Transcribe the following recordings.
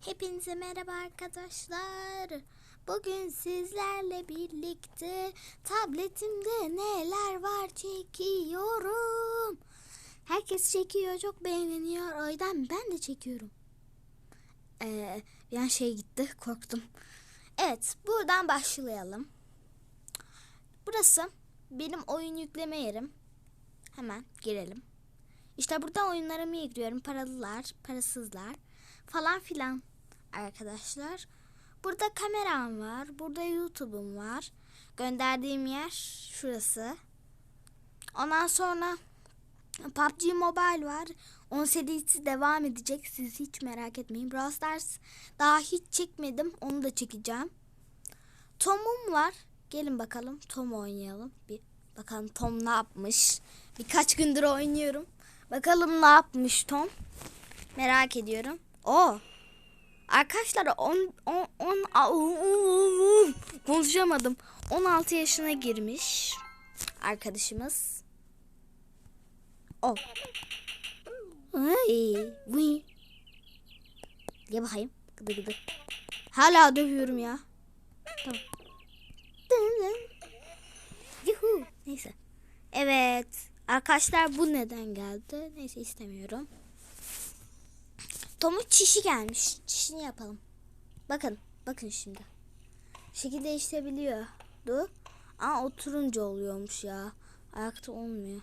Hepinize merhaba arkadaşlar. Bugün sizlerle birlikte tabletimde neler var çekiyorum. Herkes çekiyor, çok beğeniyor. O yüzden ben de çekiyorum. Ee, bir an şey gitti, korktum. Evet, buradan başlayalım. Burası benim oyun yükleme yerim. Hemen girelim. İşte burada oyunlarımı yüklüyorum. Paralılar, parasızlar falan filan arkadaşlar. Burada kameram var. Burada YouTube'um var. Gönderdiğim yer şurası. Ondan sonra PUBG Mobile var. 10 serisi devam edecek. Siz hiç merak etmeyin. Brawl Stars daha hiç çekmedim. Onu da çekeceğim. Tom'um var. Gelin bakalım Tom oynayalım. Bir bakalım Tom ne yapmış. Birkaç gündür oynuyorum. Bakalım ne yapmış Tom. Merak ediyorum. O. Arkadaşlar 10 10 10 konuşamadım. 16 yaşına girmiş arkadaşımız. O. Ay, vıy. Gel bakayım. Gıdı gıdı. Hala dövüyorum ya. Tamam. Yuhu. Neyse. Evet. Arkadaşlar bu neden geldi? Neyse istemiyorum. Tom'un çişi gelmiş. Çişini yapalım. Bakın. Bakın şimdi. Şekil değiştirebiliyordu. Aa oturunca oluyormuş ya. Ayakta olmuyor.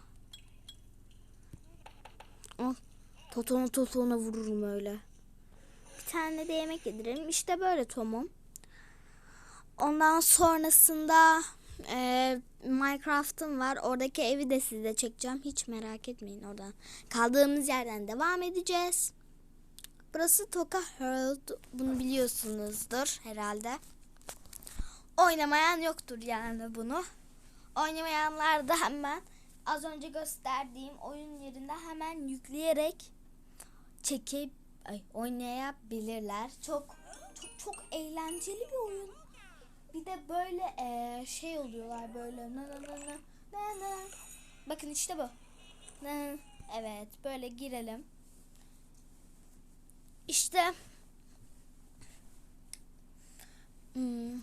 Al. Totonu totona vururum öyle. Bir tane de yemek yedirelim. İşte böyle Tom'um. Ondan sonrasında e, Minecraft'ım var. Oradaki evi de size çekeceğim. Hiç merak etmeyin oradan. Kaldığımız yerden devam edeceğiz. Burası Toka World. Bunu biliyorsunuzdur herhalde. Oynamayan yoktur yani bunu. Oynamayanlar da hemen az önce gösterdiğim oyun yerinde hemen yükleyerek çekip ay, oynayabilirler. Çok çok çok eğlenceli bir oyun. Bir de böyle eee, şey oluyorlar böyle na na na na na. Bakın işte bu. Na. Evet böyle girelim. İşte hmm,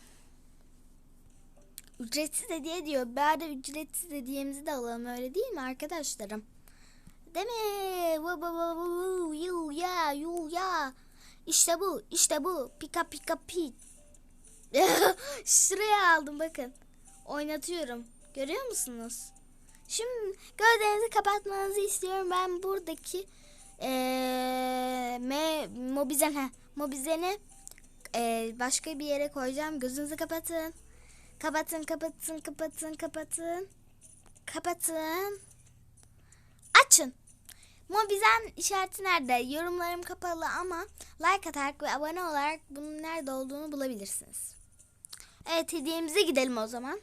ücretsiz hediye diyor. Bari ücretsiz hediyemizi de alalım öyle değil mi arkadaşlarım? Değil mi? Yu ya yu ya. İşte bu işte bu. Pika pika pi. Şuraya aldım bakın. Oynatıyorum. Görüyor musunuz? Şimdi gözlerinizi kapatmanızı istiyorum. Ben buradaki eee me, mobizen he, mobizeni eee, başka bir yere koyacağım. Gözünüzü kapatın. Kapatın, kapatın, kapatın, kapatın. Kapatın. Açın. Mobizen işareti nerede? Yorumlarım kapalı ama like atarak ve abone olarak bunun nerede olduğunu bulabilirsiniz. Evet hediyemize gidelim o zaman.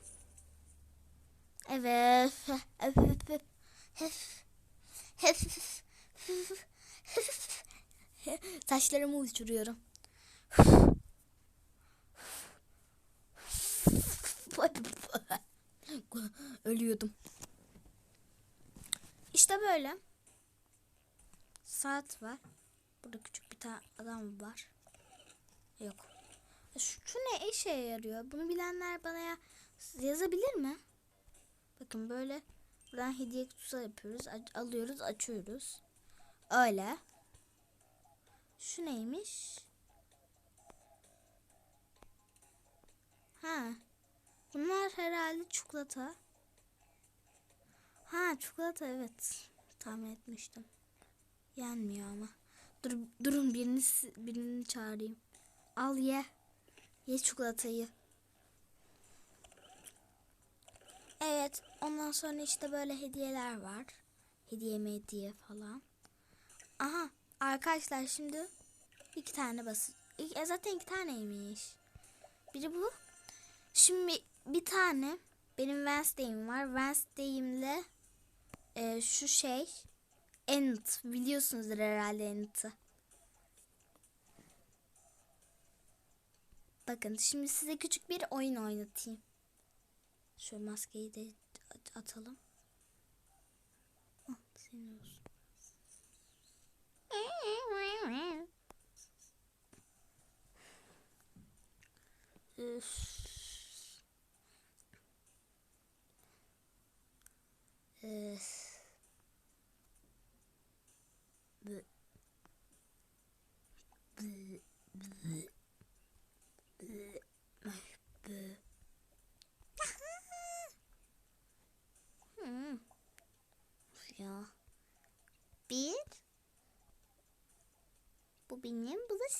Evet. Saçlarımı uçuruyorum. Ölüyordum. İşte böyle. Saat var. Burada küçük bir tane adam var. Yok. Şu, şu ne işe yarıyor? Bunu bilenler bana ya yazabilir mi? Bakın böyle buradan hediye kutusu yapıyoruz. Alıyoruz, açıyoruz. Öyle. Şu neymiş? Ha. Bunlar herhalde çikolata. Ha çikolata evet. Tahmin etmiştim. Yenmiyor ama. Dur, durun birini, birini çağırayım. Al ye. Ye çikolatayı. Evet. Ondan sonra işte böyle hediyeler var. Hediye hediye falan. Aha. Arkadaşlar şimdi iki tane basit. E, zaten iki taneymiş. Biri bu. Şimdi bir tane benim Wednesday'im var. Wednesday'imle e, şu şey Ent biliyorsunuzdur herhalde Ent'i. Bakın şimdi size küçük bir oyun oynatayım. Şu maskeyi de atalım. Ah, senin olsun. This.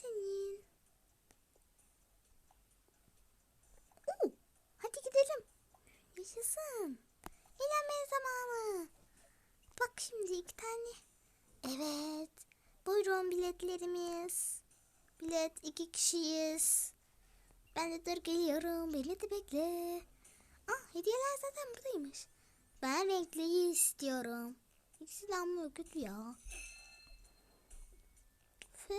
Senin. Oo, hadi gidelim. Yaşasın. Eğlenme zamanı. Bak şimdi iki tane. Evet. Buyurun biletlerimiz. Bilet iki kişiyiz. Ben de dur geliyorum. Beni de bekle. Ah hediyeler zaten buradaymış. Ben renkliyi istiyorum. İkisi ama kötü ya. Fe.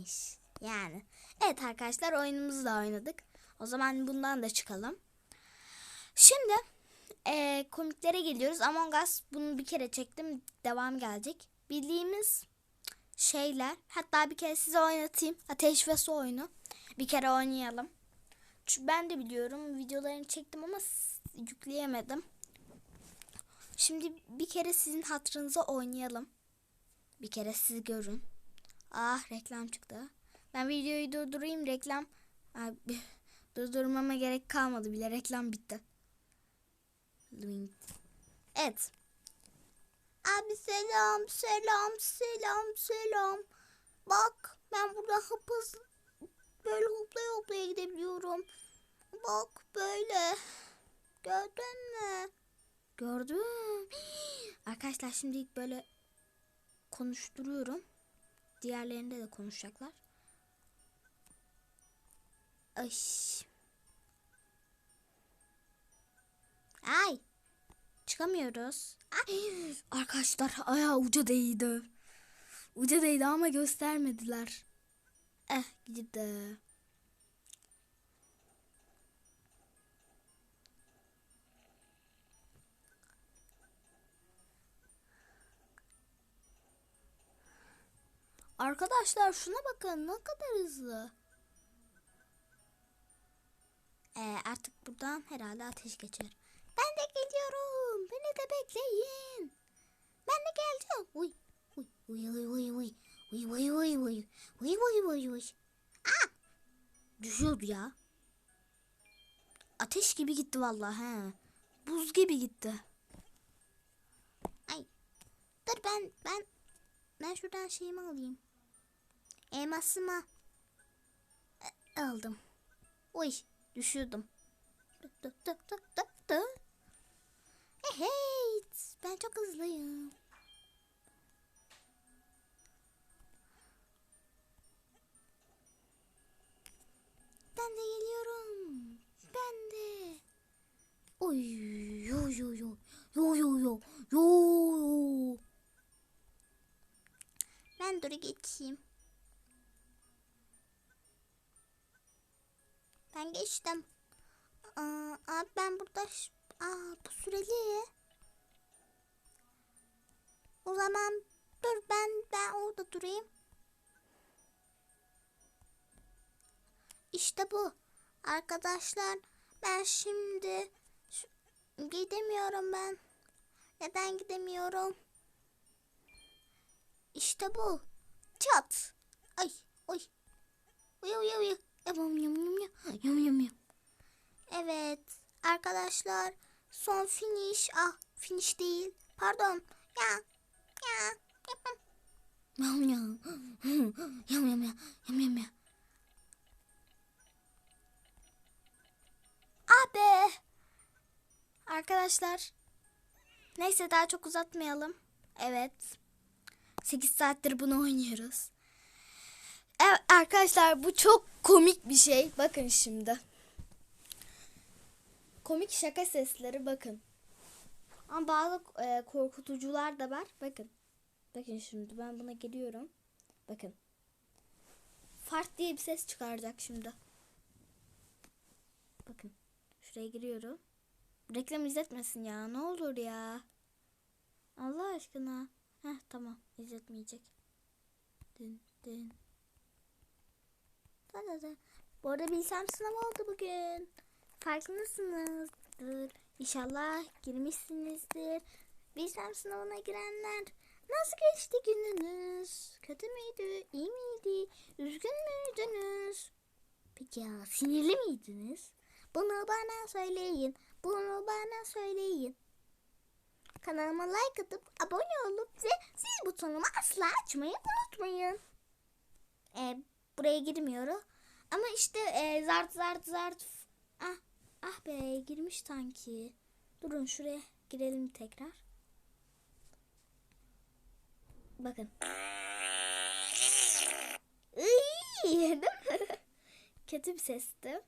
Güzelmiş. Yani. Evet arkadaşlar oyunumuzu da oynadık. O zaman bundan da çıkalım. Şimdi eee komiklere geliyoruz. Among Us bunu bir kere çektim. Devam gelecek. Bildiğimiz şeyler. Hatta bir kere size oynatayım. Ateş ve Su oyunu. Bir kere oynayalım. Çünkü ben de biliyorum. Videolarını çektim ama yükleyemedim. Şimdi bir kere sizin hatırınıza oynayalım. Bir kere siz görün. Ah reklam çıktı. Ben videoyu durdurayım reklam. Abi, durdurmama gerek kalmadı bile reklam bitti. Evet. Abi selam selam selam selam. Bak ben burada hıp hızlı böyle hoplaya hoplaya gidebiliyorum. Bak böyle. Gördün mü? Gördüm. Arkadaşlar şimdi ilk böyle konuşturuyorum. Diğerlerinde de konuşacaklar. Ay. Ay. Çıkamıyoruz. Ay. Arkadaşlar ayağı uca değdi. Uca değdi ama göstermediler. Eh gitti. Arkadaşlar şuna bakın ne kadar hızlı. Ee, artık buradan herhalde ateş geçer. Ben de geliyorum. Beni de bekleyin. Ben de geleceğim. Uy. Uy uy uy uy uy. Uy uy uy uy. Uy uy uy. Aa! Düşüyordu ya. Ateş gibi gitti vallahi he. Buz gibi gitti. Ay. Dur ben ben ben şuradan şeyimi alayım. Elmasımı e, aldım. Uy düşüyordum. Dı dı dı dı dı dı. Hey, ben çok hızlıyım. Ben de geliyorum. Ben de. Oy Geçtim. Aa, abi ben burada aa, bu süreli. O zaman dur ben ben orada durayım. İşte bu. Arkadaşlar ben şimdi gidemiyorum ben. Neden gidemiyorum? İşte bu. Çat. Ay, oy. Uy uy uy. Yum yum yum yum. Yum yum. Evet. Arkadaşlar son finish. Ah finish değil. Pardon. Ya. Ya. Yum yum. Yum yum yum. Yum yum. Ah. Arkadaşlar. Neyse daha çok uzatmayalım. Evet. 8 saattir bunu oynuyoruz. Evet arkadaşlar bu çok komik bir şey. Bakın şimdi. Komik şaka sesleri bakın. Ama bazı e, korkutucular da var. Bakın. Bakın şimdi ben buna geliyorum. Bakın. fart diye bir ses çıkaracak şimdi. Bakın. Şuraya giriyorum. Reklam izletmesin ya. Ne olur ya. Allah aşkına. Heh tamam. izletmeyecek. Dın dın. Bu arada bilsem sınav oldu bugün. Farkındasınızdır. İnşallah girmişsinizdir. Bilsem sınavına girenler. Nasıl geçti gününüz? Kötü müydü? İyi miydi? Üzgün müydünüz? Peki ya sinirli miydiniz? Bunu bana söyleyin. Bunu bana söyleyin. Kanalıma like atıp abone olup ve zil butonumu asla açmayı unutmayın. E, buraya girmiyorum. Ama işte e, zart zart zart. Ah, ah be girmiş sanki. Durun şuraya girelim tekrar. Bakın. Kötü bir sesti.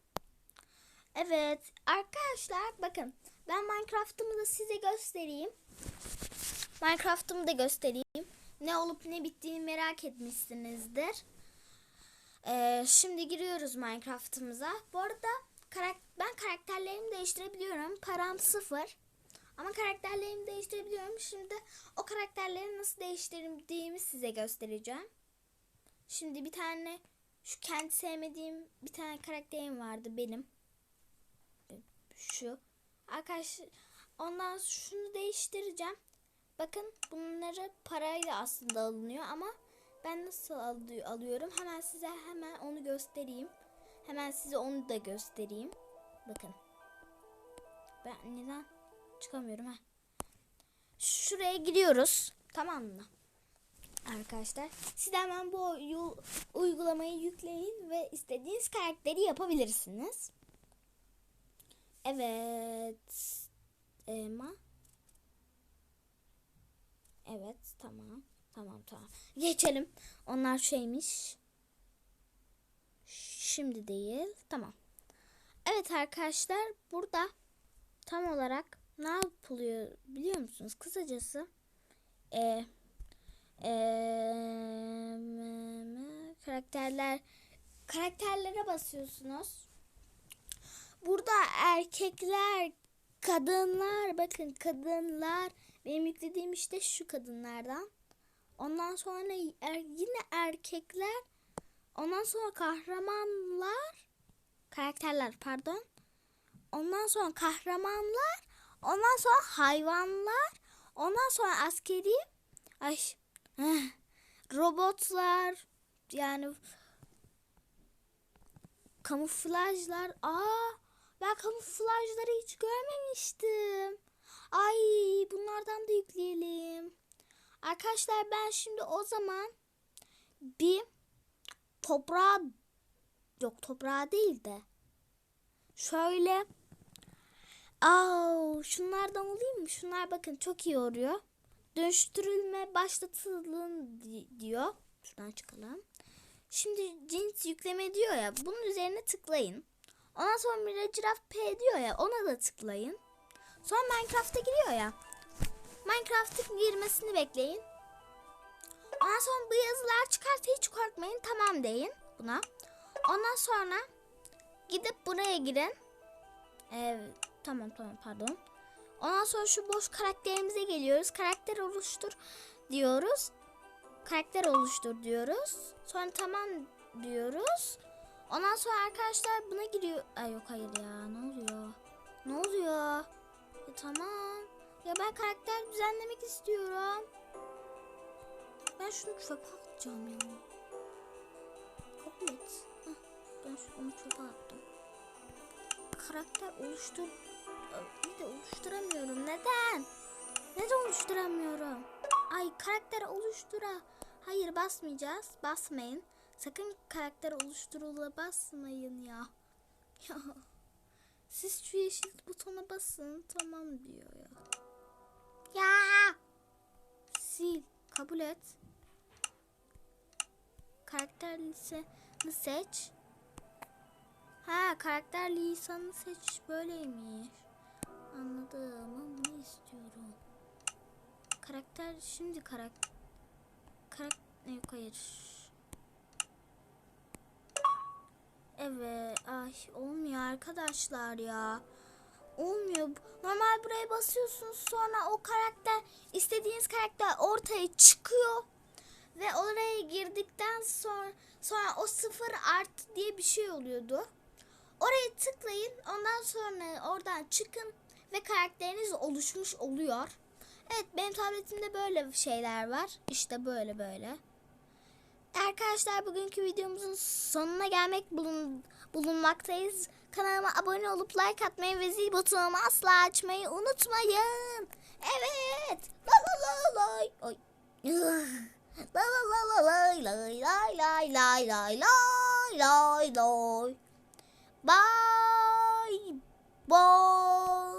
Evet arkadaşlar bakın ben Minecraft'ımı da size göstereyim. Minecraft'ımı da göstereyim. Ne olup ne bittiğini merak etmişsinizdir. Ee, şimdi giriyoruz Minecraft'ımıza. Bu arada karak ben karakterlerimi değiştirebiliyorum. Param sıfır. Ama karakterlerimi değiştirebiliyorum. Şimdi o karakterleri nasıl değiştirdiğimi size göstereceğim. Şimdi bir tane şu kendi sevmediğim bir tane karakterim vardı benim. Şu. Arkadaşlar ondan şunu değiştireceğim. Bakın bunları parayla aslında alınıyor ama ben nasıl alıyor, alıyorum? Hemen size hemen onu göstereyim. Hemen size onu da göstereyim. Bakın. Ben neden çıkamıyorum ha? Şuraya giriyoruz. Tamam mı? Arkadaşlar siz hemen bu uygulamayı yükleyin ve istediğiniz karakteri yapabilirsiniz. Evet. Elma. Evet tamam. Tamam tamam. Geçelim. Onlar şeymiş. Şimdi değil. Tamam. Evet arkadaşlar burada tam olarak ne yapılıyor biliyor musunuz? Kısacası e, e, karakterler karakterlere basıyorsunuz. Burada erkekler, kadınlar bakın kadınlar benim yüklediğim işte şu kadınlardan. Ondan sonra er, yine erkekler. Ondan sonra kahramanlar. Karakterler pardon. Ondan sonra kahramanlar. Ondan sonra hayvanlar. Ondan sonra askeri. Ay. Robotlar. Yani kamuflajlar. Aa ben kamuflajları hiç görmemiştim. Ay bunlardan da yükleyelim. Arkadaşlar ben şimdi o zaman bir toprağa yok toprağa değil de şöyle Aa, şunlardan olayım mı? Şunlar bakın çok iyi oluyor. Dönüştürülme başlatılın diyor. Şuradan çıkalım. Şimdi cins yükleme diyor ya. Bunun üzerine tıklayın. Ondan sonra Miraciraf P diyor ya ona da tıklayın. Sonra Minecraft'a giriyor ya. Minecraft'ın girmesini bekleyin. Ondan sonra bu yazılar çıkarsa hiç korkmayın tamam deyin buna. Ondan sonra gidip buraya girin. Evet tamam tamam pardon. Ondan sonra şu boş karakterimize geliyoruz. Karakter oluştur diyoruz. Karakter oluştur diyoruz. Sonra tamam diyoruz. Ondan sonra arkadaşlar buna giriyor. Ay yok hayır ya ne oluyor? Ne oluyor? Ya tamam. Ya ben karakter düzenlemek istiyorum. Ben şunu çöpe atacağım ya. Kabul et. Ben onu çöpe attım. Karakter oluştur... Bir de oluşturamıyorum. Neden? Neden oluşturamıyorum? Ay karakter oluştura. Hayır basmayacağız. Basmayın. Sakın karakter oluşturula basmayın ya. Ya. Siz şu yeşil butona basın. Tamam diyor ya. Ya. Sil. Kabul et. Karakter lisanı seç. Ha karakter lisanı seç. Böyleymiş. Anladım ama istiyorum. Karakter şimdi karakter. Karakter yok hayır. Evet. Ay olmuyor arkadaşlar ya. Olmuyor. Normal buraya basıyorsunuz sonra o karakter istediğiniz karakter ortaya çıkıyor. Ve oraya girdikten sonra sonra o sıfır artı diye bir şey oluyordu. Oraya tıklayın. Ondan sonra oradan çıkın ve karakteriniz oluşmuş oluyor. Evet benim tabletimde böyle şeyler var. İşte böyle böyle. Arkadaşlar bugünkü videomuzun sonuna gelmek bulun, bulunmaktayız. Kanalıma abone olup like atmayı ve zil butonumu asla açmayı unutmayın. Evet. La la la lay. Oy. La la la la lay lay lay lay lay lay lay lay. Bye. Bye.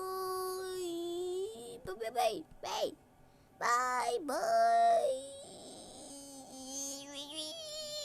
Bye bye bye. Bye bye.